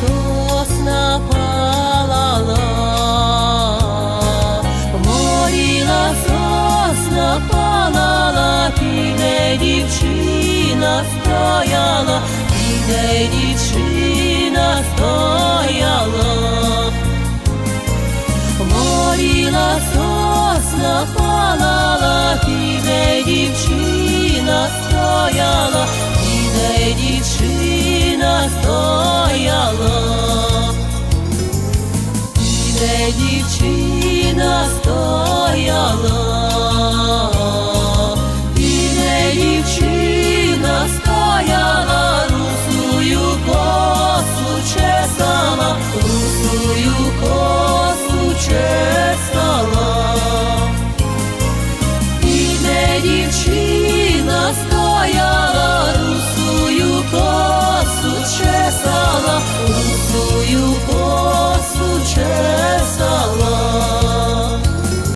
сосна палала, горіла сосна палала, піде дівчина стояла, піде дівчина стояла. Горіла сосна палала, піде дівчина стояла, піде дівчина стояла, піде дівчина стояла.